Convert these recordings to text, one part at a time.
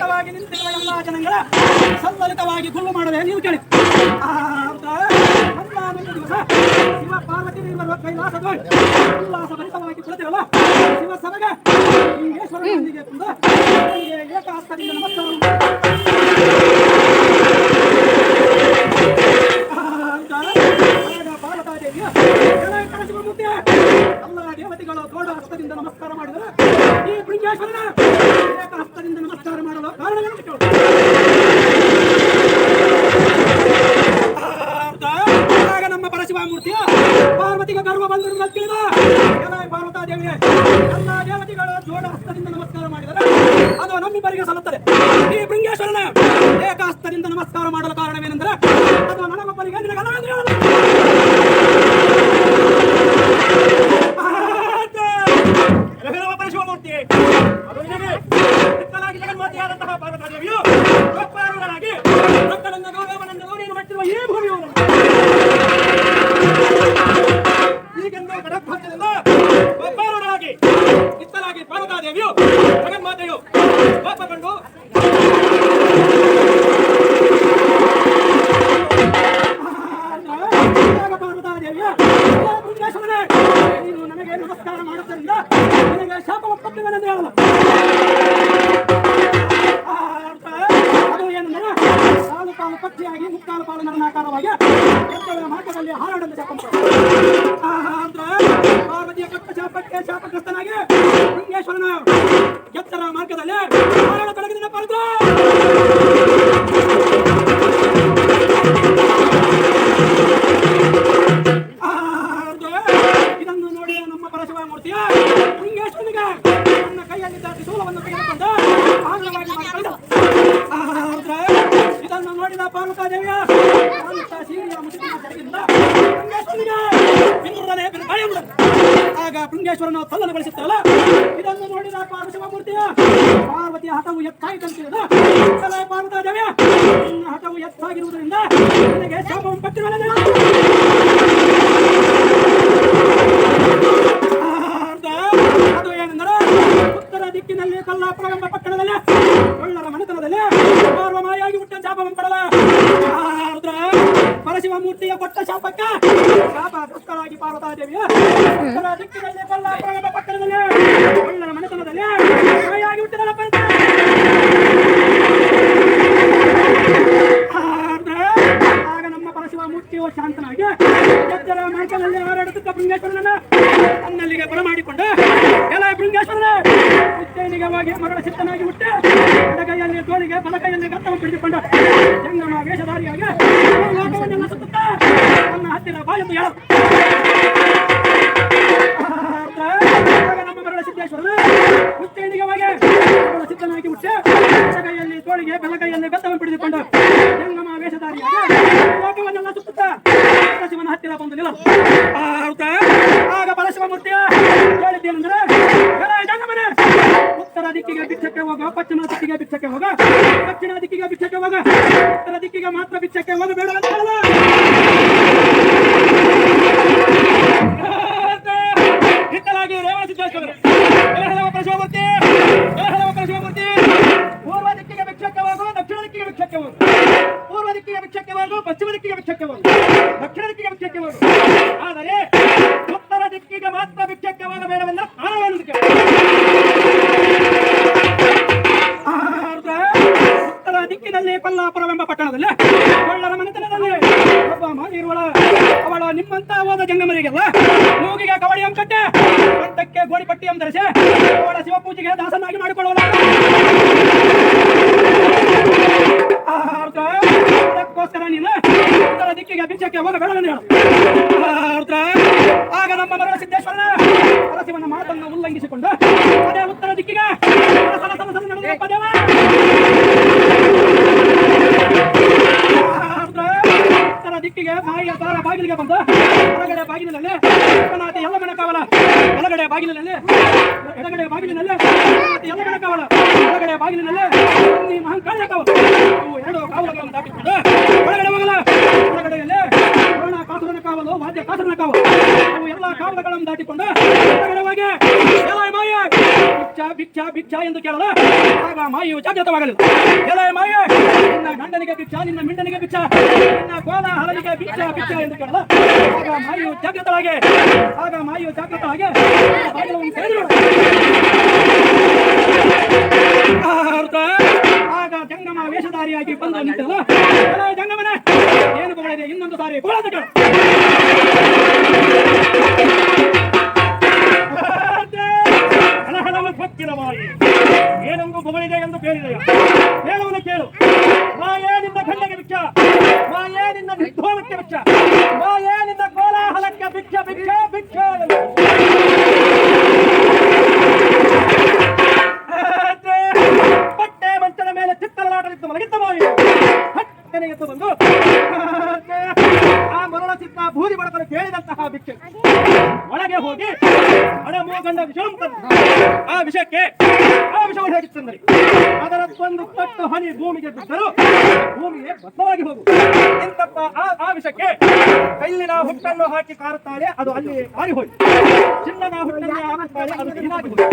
ಸತತವಾಗಿ ನಿಂತಿರುವ ಎಲ್ಲ ಜನಗಳ ಸಲ್ಲಲಿತವಾಗಿ ಕುಲ್ಲು ಮಾಡದೆ ನೀವು ಕೇಳಿ. ಹನ್ನೊಂದು ದಿವಸ ಶಿವ ಪಾರ್ವತಿ ಉಲ್ಲಾಸ ಭರಿತವಾಗಿ ಕುಳಿತಿರಲ್ಲ ಶಿವ ಸಭೆಗೆ ಪಾರ್ವತಿಗೆ ಗರ್ವ ಬಂದರು ತಿಳಿದ ಪಾರ್ವತಾ ದೇವಿಗೆ ಎಲ್ಲ ದೇವತೆಗಳು ಜೋಡ ಹಸ್ತದಿಂದ ನಮಸ್ಕಾರ ಮಾಡಿದರೆ ಅದು ನಮ್ಮಿಬ್ಬರಿಗೆ ಸಲ್ಲುತ್ತದೆ ಈ ಬೃಂಗೇಶ್ವರನ ಏಕಾಸ್ತದಿಂದ ನಮಸ್ಕಾರ ಮಾಡಲು ಕಾರಣವೇನೆಂದರೆ ಅದು ನನಗೊಬ್ಬರಿಗೆ ನಿನಗಲ್ಲವೆಂದು ಹೇಳಲು ಮಾರ್ಗದಲ್ಲಿ ಹಾರಾಡಲು ಪಾರ್ವತಿಯ ಪಕ್ಕ ಶಾಪಕ್ಕೆ ಶಾಪಗ್ರಸ್ತನಾಗಿ ಲಿಂಗೇಶ್ವರನ ಎತ್ತರ ಮಾರ್ಗದಲ್ಲಿ ಹಾರಾಡ ತೊಡಗಿದ ಪಾರ್ಥ ಇದನ್ನು ನೋಡಿ ನಮ್ಮ ಪರಶಿವ ಮೂರ್ತಿಯ ಲಿಂಗೇಶ್ವರನಿಗೆ ನನ್ನ ಕೈಯಲ್ಲಿದ್ದ ತ್ರಿಶೂಲವನ್ನು ತೆಗೆದುಕೊಂಡು ಆಂಗ್ಲವಾಗಿ ಮಾಡಿಕೊಂಡ ಇದನ್ನು ನೋಡಿದ ಭಯ ಬಿಡದು ಆಗ ಪೃಂಗೇಶ್ವರನ ತಲ್ಲನ್ನು ಬಳಸುತ್ತಲ್ಲ ಇದನ್ನು ನೋಡಿದ ಪಾರ್ವಶಿವ ಮೂರ್ತಿಯ ಪಾರ್ವತಿಯ ಹಠವು ಎತ್ತಾಯಿತಂತಿರದ ಪಾರ್ವತಾ ನಿನ್ನ ಹಠವು ಎತ್ತಾಗಿರುವುದರಿಂದ ನನಗೆ ಶಾಪವನ್ನು ಅದು ಏನೆಂದರೆ ಉತ್ತರ ದಿಕ್ಕಿನಲ್ಲಿ ಕಲ್ಲಾಪುರ ಎಂಬ ಪಟ್ಟಣದಲ್ಲಿ ಒಳ್ಳರ ಹುಟ್ಟ ಶಾಪವನ್ನು ಕೊಡಲ್ಲ ರುದ್ರ ಪರಶಿವ ಮೂರ್ತಿಯ ಕೊಟ್ಟ ಶಾಪಕ್ಕೆ ಶಾಪ ದುಷ್ಟರಾಗಿ ಪಾರ್ವತಾದೇವಿಯ. ಪಕ್ಕದಲ್ಲಿ ಮನೆತನದಲ್ಲಿ. ಮಾಯಾಗಿ ಮೂರ್ತಿಯು ಶಾಂತನಾಗಿ ಎಚ್ಚರ ಮಾರ್ಗದಲ್ಲಿ ಹಾರಾಡುತ್ತಿದ್ದ ಬೃಂಗೇಶ್ವರನನ್ನ ತನ್ನಲ್ಲಿಗೆ ಬರಮಾಡಿಕೊಂಡು ಎಲ್ಲ ಬೃಂಗೇಶ್ವರನ ಉಜ್ಜಯಿನಿಗೆ ಹೋಗಿ ಮರಳ ಸಿದ್ಧನಾಗಿ ಹುಟ್ಟಿ ಎಡಗೈಯಲ್ಲಿ ತೋಳಿಗೆ ಬಲಕೈಯಲ್ಲಿ ಗತ್ತವನ್ನು ಹಿಡಿದುಕೊಂಡು ಜಂಗಮ ವೇಷಧಾರಿಯಾಗಿ ಲೋಕವನ್ನೆಲ್ಲ ಸುತ್ತ ತನ್ನ ಹತ್ತಿರ ಬಾಯೆಂದು ಹೇಳ ಆಗ ನಮ್ಮ ಮರಳ ಸಿದ್ದೇಶ್ವರನು ಉಜ್ಜಯಿನಿಗೆ ಹೋಗಿ ಮರಳ ಸಿದ್ಧನಾಗಿ ಹುಟ್ಟಿ ಎಡಗೈಯಲ್ಲಿ ತೋಳಿಗೆ ಬೆಲಗೈಯಲ್ಲಿ ಬೆತ್ತವನ್ನು ಹಿಡಿದುಕೊಂಡು ಜಂಗಮ ವೇಷಧಾರಿ ಲೋಕವನ್ನೆಲ್ಲ ಸುತ್ತುತ್ತಾ ಶಿವನ ಹತ್ತಿರ ಬಂದು ನಿಲ್ಲ ಆಗ ಪರಶಿವ ಮೂರ್ತಿಯ ಹೇಳಿದ್ದೇನೆಂದರೆ ಜಂಗಮನೆ ಉತ್ತರ ದಿಕ್ಕಿಗೆ ಬಿಚ್ಚಕ್ಕೆ ಹೋಗ, ಪಶ್ಚಿಮ ದಿಕ್ಕಿಗೆ ಬಿಚ್ಚಕ್ಕೆ ಹೋಗ, ದಕ್ಷಿಣ ದಿಕ್ಕಿಗೆ ಬಿಚ್ಚಕ್ಕೆ ಹೋಗ, ಉತ್ತರ ದಿಕ್ಕಿಗೆ ಮಾತ್ರ ಬಿಚ್ಚಕ್ಕೆ ಹೋಗಬೇಡ ಅಂತ ಹೇಳದ ಹಿತ್ತಲಾಗಿ ರೇವಣ ಸಿದ್ದೇಶ್ವರ ಹೇಳವ ಪರಶಿವಮೂರ್ತಿ ಭಿಕ್ಷಕ್ಕೆ ಪೂರ್ವ ದಿಕ್ಕಿಗೆ ಭಿಕ್ಷಕ್ಕೆ ಹೋಗು ಪಶ್ಚಿಮ ದಿಕ್ಕಿಗೆ ಭಿಕ್ಷಕ್ಕೆ ಹೋಗು ದಕ್ಷಿಣ ದಿಕ್ಕಿಗೆ ಭಿಕ್ಷಕ್ಕೆ ಆದರೆ ಉತ್ತರ ದಿಕ್ಕಿಗೆ ಮಾತ್ರ ಭಿಕ್ಷಕ್ಕೆ ಹೋಗಬೇಡವೆಂದ ಕಾರಣವೇನು ಉತ್ತರ ದಿಕ್ಕಿನಲ್ಲಿ ಕೊಲ್ಲಾಪುರವೆಂಬ ಪಟ್ಟಣದಲ್ಲಿ ಒಳ್ಳರ ಮನೆತನದಲ್ಲಿ ಒಬ್ಬ ಮಾಲಿರುವಳ ಅವಳ ನಿಮ್ಮಂತ ಹೋದ ಜಂಗಮರಿಗೆಲ್ಲ ಮೂಗಿಗೆ ಕವಳಿ ಕಟ್ಟೆ ಕಂಠಕ್ಕೆ ಗೋಡಿಪಟ್ಟಿ ಧರಿಸಿ ಅವಳ ಶಿವಪೂಜೆಗೆ ದಾಸನಾಗಿ ಆರ್ದ್ರ, ಅದಕ್ಕೋಸ್ಕರ ನೀನು ಉತ್ತರ ದಿಕ್ಕಿಗೆ ಭಿಕ್ಷಕ್ಕೆ ಹೋಗಬೇಡವೆಂದು ಹೇಳು ಆರ್ದ್ರ, ಆಗ ನಮ್ಮ ಮರಣ ಸಿದ್ದೇಶ್ವರನ ಸರಸಿವನ ಮಾತನ್ನು ಉಲ್ಲಂಘಿಸಿಕೊಂಡು ಅದೇ ಉತ್ತರ ದಿಕ್ಕಿಗೆ ದಿಕ್ಕಿಗೆ ಬಾಯಿಯ ದ್ವಾರ ಬಾಗಿಲಿಗೆ ಬಂದು, ಹೊರಗಡೆ ಬಾಗಿಲಿನಲ್ಲಿ ವಿಶ್ವನಾಥ ಎಲ್ಲ ಕಾವಲ ಹೊರಗಡೆ ಬಾಗಿಲಿನಲ್ಲಿ, ಎಡಗಡೆ ಬಾಗಿಲಿನಲ್ಲಿ ಎಲ್ಲ ಯಲ್ಲಮ್ಮನ ಕಾವಲ ಒಳಗಡೆ ಬಾಗಿಲಿನಲ್ಲಿ ಈ ಮಹಾಂಕಾಳ ಕಾವಲ ಇವು ಎರಡು ಕಾವಲುಗಳನ್ನು ದಾಟಿಕೊಂಡು ಒಳಗಡೆ ಹೋಗಲ ಹೊರಗಡೆಯಲ್ಲಿ ಕೊರೋಣ ಕಾಸುರನ ಕಾವಲು, ವಾದ್ಯ ಕಾಸುರನ ಕಾವಲು. ನಾವು ಎಲ್ಲ ಕಾವಲುಗಳನ್ನು ದಾಟಿಕೊಂಡು ಹೊರಗಡೆ ಹೋಗಿ ಮಾಯ, ಭಿಕ್ಷ, ಭಿಕ್ಷಾ ಭಿಕ್ಷಾ ಎಂದು ಕೇಳಲ ಆಗ ಮಾಯು ಜಾಗೃತವಾಗಲಿಲ್ಲ ಎಲ್ಲ ಮಾಯೆ ಗಂಡನಿಗೆ ಬಿಚ್ಚ ನಿನ್ನ ಮಿಂಡನಿಗೆ ಬಿಚ್ಚ ನಿನ್ನ ಕೋಲ ಬಿಚ್ಚ ಬಿಚ್ಚ ಎಂದು ಕೇಳಲ್ಲ. ಆಗ ಮಾಯು ಜಾಗೃತವಾಗಿ ಆಗ ಮಾಯು ಜಾಗೃತವಾಗಿ? ಆಗ ಜಂಗಮ ವೇಷಧಾರಿಯಾಗಿ ಬಂದು ನಿಂತಲ್ಲ. ಜಂಗಮನೆ? ಏನು ಬಗಳಿದೆ ಇನ್ನೊಂದು ಸಾರಿ ಬೋಳದ ಕೇಳು. ಹೇಳುವನು ಕೇಳು. ಮಾಯೇ ನಿನ್ನ ಖಂಡಗೆ ಬಿಕ್ಕ ಮಾಯೇ ನಿನ್ನ ನಿರ್ಧೋಮಕ್ಕೆ ಬಿಕ್ಕ ಮಾಯೇ ನಿನ್ನ ಕೋಲಾಹಲಕ್ಕೆ ಬಿಚ್ಚ ಬಿಚ್ಚ ಆದ್ರೆ ಬಟ್ಟೆ ಮಂಚದ ಮೇಲೆ ಚಿತ್ತಲಾಟಲಿದ್ದು ಮಲಗಿದ್ದ ಮಾಯಿ. ಹಟ್ಟನೆ ಎದ್ದು ಬಂದು ಆ ಮರಳ ಚಿತ್ತ ಭೂರಿ ಬಡತನ ಕೇಳಿದಂತಹ ಭಿಕ್ಷೆ. ಒಳಗೆ ಹೋಗಿ ಹಣ ಮೂಗಂಡ ವಿಷ ಆ ವಿಷಕ್ಕೆ ಆ ವಿಷವನ್ನು ಹೇಗಿತ್ತಂದರೆ ಅದರ ಒಂದು ಪಟ್ಟು ಹನಿ ಭೂಮಿಗೆ ಬಿದ್ದರೂ ಭೂಮಿಗೆ ಬಸವಾಗಿ ಹೋಗು. ಇಂತಪ್ಪ ಆ ಆ ವಿಷಕ್ಕೆ ಕಲ್ಲಿನ ಹುಟ್ಟನ್ನು ಹಾಕಿ ಕಾರುತ್ತಾರೆ, ಅದು ಅಲ್ಲಿ ಆರಿ ಹೋಯ್ತು. ಚಿನ್ನದ ಹುಟ್ಟನ್ನೇ ಹಾಕುತ್ತಾರೆ, ಅದು ಚಿನ್ನಾಗಿ ಹೋಯ್ತು.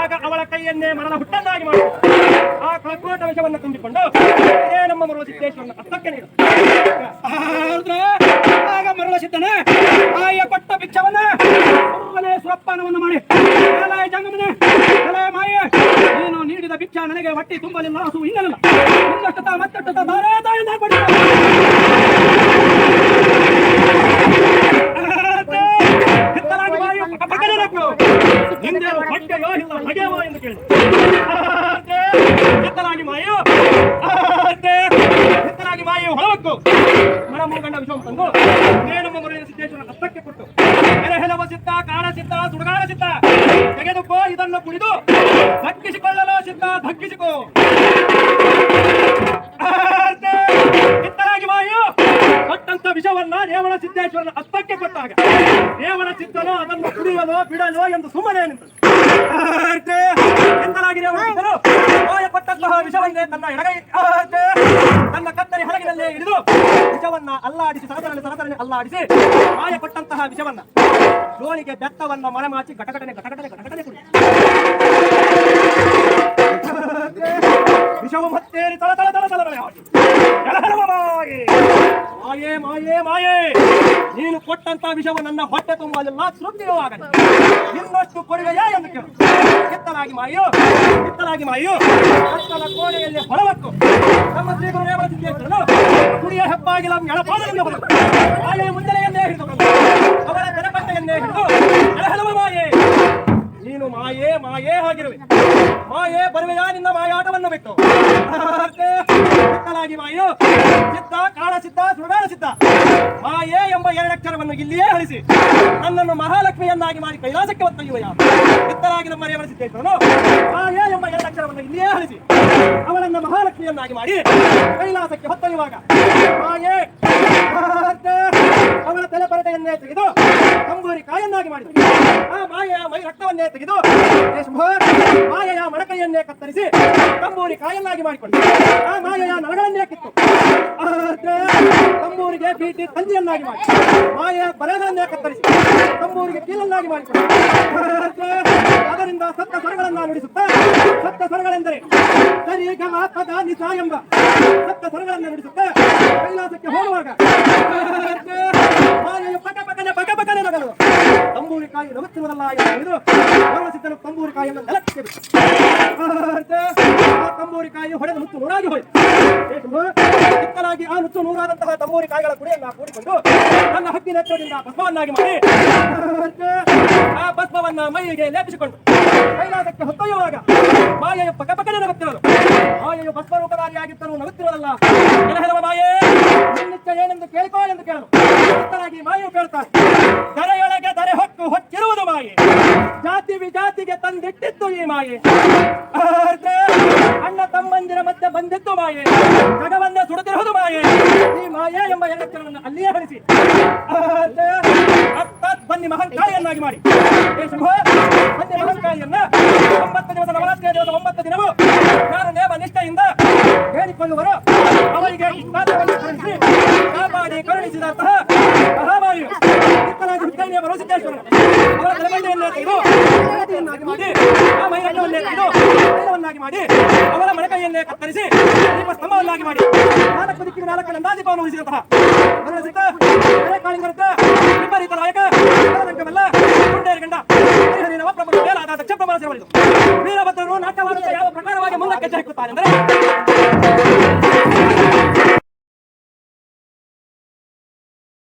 ಆಗ ಅವಳ ಕೈಯನ್ನೇ ಮರಣ ಹುಟ್ಟನ್ನಾಗಿ ಮಾಡಿ. ಆ ಕಾಕೋಟ ವಿಷವನ್ನು ತುಂಬಿಕೊಂಡು ಇದೇ ನಮ್ಮ ಮರುವ ಸಿದ್ದೇಶ್ವರನ ಹಸ್ತಕ್ಕೆ ನೀಡು. ಆಗ ಮರಳ ಸಿದ್ದನ ಆಯ ಕೊಟ್ಟ ಭಿಕ್ಷವನ್ನ ಸ್ವಪ್ಪನವನ್ನು ಮಾಡಿ. ಜಂಗಮನೆ. ಮಾಯೆ. ನೀನು ನೀಡಿದ ಭಿಕ್ಷ ನನಗೆ ಹೊಟ್ಟೆ ತುಂಬಲಿಲ್ಲ, ಹಸು ಇನ್ನಲಿಲ್ಲ ಇನ್ನಷ್ಟು ತಾ ಮತ್ತಷ್ಟು ತಾ ಧಾರೆ ತಾಯಿಂದ ಕೊಡಿ ಹಿತ್ತಲಾಗಿ ಮಾಯು ಪಕ್ಕದಲ್ಲಿ ಹಿಂದೆ ಹೊಟ್ಟೆಯೋ ಇಲ್ಲ ಎಂದು ಕೇಳಿ. ಮಾಯು ಹಿತ್ತಲಾಗಿ ಮಾಯು ಮೂಗಂಡ ವಿಷಮ ತಂದು ನೇನಮ್ಮ ಮಗುರಿನ ಸಿದ್ದೇಶ್ವರ ಕಷ್ಟಕ್ಕೆ ಕೊಟ್ಟು ಎಲೆ ಚಿತ್ತ ಸಿದ್ಧ ಚಿತ್ತ ಸುಡುಗಾಡ ಸಿದ್ಧ. ತೆಗೆದುಕೋ ಇದನ್ನು ಕುಡಿದು ಧಕ್ಕಿಸಿಕೊಳ್ಳಲು ಚಿತ್ತ ಧಕ್ಕಿಸಿಕೋ. ಹಿತ್ತಲಾಗಿ ಮಾಯು. ಕೊಟ್ಟಂತ ವಿಷವನ್ನ ರೇವಣ ಸಿದ್ದೇಶ್ವರನ ಹಸ್ತಕ್ಕೆ ಕೊಟ್ಟಾಗ, ರೇವಣ ಚಿತ್ತಲೋ ಅದನ್ನು ಕುಡಿಯಲು ಬಿಡಲು ಎಂದು ಸುಮ್ಮನೆ ನಿಂತರು ಎಂದಲಾಗಿ ರೇವಣ ಕೊಟ್ಟಂತಹ ವಿಷವನ್ನೇ ತನ್ನ ಎಡಗೈ ತನ್ನ ಕತ್ತರಿ ಹಲಗಿನಲ್ಲೇ ಹಿಡಿದು ವಿಷವನ್ನ ಅಲ್ಲಾಡಿಸಿ ಸರಸರನೆ ಸರಸರನೆ ಅಲ್ಲಾಡಿಸಿ ಮಾಯ ಕೊಟ್ಟಂತಹ ವಿಷವನ್ನ ಜೋಳಿಗೆ ಬೆತ್ತವನ್ನ ಮರೆಮಾಚಿ ಘಟಘಟನೆ ಘಟಘಟನೆ ಘಟಘಟನೆ ಕುಡಿ ವಿಷವು ಮತ್ತೇರಿ ತಳ ತಳ ತಳ ತಳ ಮಾಯೇ ಮಾಯೇ, ಮಾಯೆ. ನೀನು ಕೊಟ್ಟಂತ ವಿಷವ ನನ್ನ ಹೊಟ್ಟೆ ತುಂಬಲಿಲ್ಲ ತೃಪ್ತಿಯೂ ಆಗಲಿ. ಇನ್ನಷ್ಟು ಕೊಡುವೆಯಾ ಎಂದು ಕೇಳು. ಕಿತ್ತಲಾಗಿ ಮಾಯೋ? ಕಿತ್ತಲಾಗಿ ಮಾಯೋ? ಕತ್ತಲ ಕೋಣೆಯಲ್ಲಿ ಹೊರವತ್ತು ನಮ್ಮ ಶ್ರೀ ಗುರು ರೇವಣ ಸಿದ್ದೇಶ್ವರನು ಕುಡಿಯ ಹೆಬ್ಬಾಗಿಲ ಎಳಪಾದದಿಂದ ಬರಲು ಮಾಯೆ ಮುಂಜಾನೆಯನ್ನೇ ಹಿಡಿದು ಅವರ ಬೆನಪಟ್ಟೆಯನ್ನೇ ಹಿಡಿದು ಮಾಯೆ. ನೀನು ಮಾಯೇ ಮಾಯೇ ಆಗಿರುವೆ. ಮಾಯೇ ಬರುವೆಯಾ ನಿನ್ನ ಮಾಯಾಟವನ್ನು ಬಿಟ್ಟು? ಕಿತ್ತಲಾಗಿ ಮಾಯೋ. ಸಿದ್ಧ ಕಾಳ ಸಿದ್ಧ ಸುಡಾಣ ಸಿದ್ಧ ಮಾಯೇ ಎಂಬ ಎರಡಕ್ಷರವನ್ನು ಇಲ್ಲಿಯೇ ಅಳಿಸಿ, ನನ್ನನ್ನು ಮಹಾಲಕ್ಷ್ಮಿಯನ್ನಾಗಿ ಮಾಡಿ ಕೈಲಾಸಕ್ಕೆ ಒತ್ತೊಯ್ಯುವ ಯಾವ ಇತ್ತರಾಗಿ ನಮ್ಮ ರೇವಣ ಆ ಎ ಎಂಬ ಎರಡಕ್ಷರವನ್ನು ಇಲ್ಲಿಯೇ ಅಳಿಸಿ, ಅವನನ್ನು ಮಹಾಲಕ್ಷ್ಮಿಯನ್ನಾಗಿ ಮಾಡಿ ಕೈಲಾಸಕ್ಕೆ ಹೊತ್ತೊಯ್ಯುವಾಗ ಮಾಯೇ! ಅವಳ ತಲೆಪರಟೆಯನ್ನೇ ತೆಗೆದು ಕಂಬೂರಿ ಕಾಯನ್ನಾಗಿ ಮಾಡಿದ ಆ ಮಾಯೆಯ ಮೈ ರಕ್ತವನ್ನೇ ತೆಗೆದು ಮಾಯೆಯ ಮಡಕೈಯನ್ನೇ ಕತ್ತರಿಸಿ ಕಂಬೂರಿ ಕಾಯನ್ನಾಗಿ ಮಾಡಿಕೊಂಡು ಆ ಮಾಯೆಯ ನರಗಳನ್ನೇ ಕಿತ್ತು. ಕಂಬೂರಿಗೆ ಬೀಟಿ ತಂದಿಯನ್ನಾಗಿ ಮಾಡಿ. ಮಾಯೆಯ ಬಲಗಳನ್ನೇ ಕತ್ತರಿಸಿ ಕಂಬೂರಿಗೆ ಕೀಲನ್ನಾಗಿ ಮಾಡಿಕೊಂಡು ಅದರಿಂದ ಸತ್ತ ಸ್ವರಗಳನ್ನ ನುಡಿಸುತ್ತಾ, ಸತ್ತ ಸ್ವರಗಳೆಂದರೆ ಸರಿ ಗಮ ನಿಸ ಎಂಬ ಸತ್ತ ಸ್ವರಗಳನ್ನ ನುಡಿಸುತ್ತಾ ಕೈಲಾಸಕ್ಕೆ ಹೋಗುವಾಗ ಆದ್ರೆ ಮಾಯೆಯು ಪಕ ಪಕನೆ ಪಕ ಪಕನೆ ನಗಲು ತಂಬೂರಿ ಕಾಯಿ ನಗುತ್ತಿರುವುದಲ್ಲ ಎಂದು ಗಮನಿಸಿದ್ದನು ತಂಬೂರಿ ಕಾಯಿಯನ್ನು ನೆಲಕ್ಕೆ ಬಿಟ್ಟು. ಆದ್ರೆ ಆ ತಂಬೂರಿ ಕಾಯಿ ಹೊಡೆದ ಮುತ್ತು ನೂರಾಗಿ ಹೋಯಿತು ಕಿತ್ತಲಾಗಿ ಆ ನುಚ್ಚು ನೂರಾದಂತಹ ತಂಬೂರಿ ಕಾಯಿಗಳ ಕುಡಿಯನ್ನ ಕೂಡಿಕೊಂಡು ನನ್ನ ಹಕ್ಕಿನ ಹೆಚ್ಚೋದಿಂದ ಭಸ್ಮವನ್ನಾಗಿ ಮಾಡಿ. ಆ ಭಸ್ಮವನ್ನ ಮೈಗೆ ಲೇಪಿಸಿಕೊಂಡು ಕೈಲಾಸಕ್ಕೆ ಹೊತ್ತೊಯ್ಯುವಾಗ ಮಾಯೆಯ ಪಕ್ಕ ಪಕ್ಕನೆ ನಗುತ್ತಿರಲು. ಮಾಯೆಯು ಭಸ್ಮ ರೂಪಧಾರಿಯಾಗಿದ್ದರೂ ನಗುತ್ತಿರಲ್ಲ ಕೆಲಹೆಲವ ಮಾಯೆ? ನಿನ್ನಿಚ್ಛೆ ಏನೆಂದು ಕೇಳಿಕೋ ಎಂದು ಕೇಳಲು. ಮಾಯು ಕೇಳ್ತಾನೆ ದರೆಯೊಳಗೆ ದರೆ ಹೊಕ್ಕು ಹೊಕ್ಕಿರುವುದು ಮಾಯೆ. ಜಾತಿ ವಿಜಾತಿಗೆ ತಂದಿಟ್ಟಿತ್ತು ಈ ಮಾಯೆ. ಅಣ್ಣ ತಮ್ಮಂದಿರ ಮತ್ತೆ ಬಂದಿತ್ತು ಮಾಯೆ. ಜಗವನ್ನ ಸುಡುತ್ತಿರುವುದು ಮಾಯೆ. ಈ ಮಾಯೆ ಎಂಬ ಎಲೆಕ್ಷರವನ್ನು ಅಲ್ಲಿಯೇ ಹರಿಸಿ. ಬನ್ನಿ ಮಹಂಕಾಯನ್ನಾಗಿ ಮಾಡಿ. ಬನ್ನಿ ಮಹಂಕಾಯಿಯನ್ನ. ಒಂಬತ್ತು ದಿವಸ ನವರಾತ್ರಿಯ ದಿವಸ ಒಂಬತ್ತು ದಿನವೂ ದೀಪ ಸ್ತಂಭವನ್ನಾಗಿ ಮಾಡಿ ನಾಲ್ಕು ದಿಕ್ಕಿಗೆ ನಾಲ್ಕು ನಂದಾದೀಪವನ್ನು ಉಳಿಸಿದಂತಹ ಮರಣಸಿದ್ಧ ಕಾಳಿಂಗರತ್ತ ವಿಪರೀತ ನಾಯಕ ಕನಕವೆಲ್ಲ ಗುಂಡೇರಿ ಗಂಡ ಹರಿಹರಿ ನವಪ್ರಭು ಮೇಲಾದ ದಕ್ಷ ಪ್ರಭಾವ ಸೇರಿತು ವೀರಭದ್ರನು ನಾಟ್ಯವಾದಂತೆ ಯಾವ ಪ್ರಕಾರವಾಗಿ ಮುಂದಕ್ಕೆ ಹೆಜ್ಜೆ ಹಾಕುತ್ತಾನೆಂದರೆ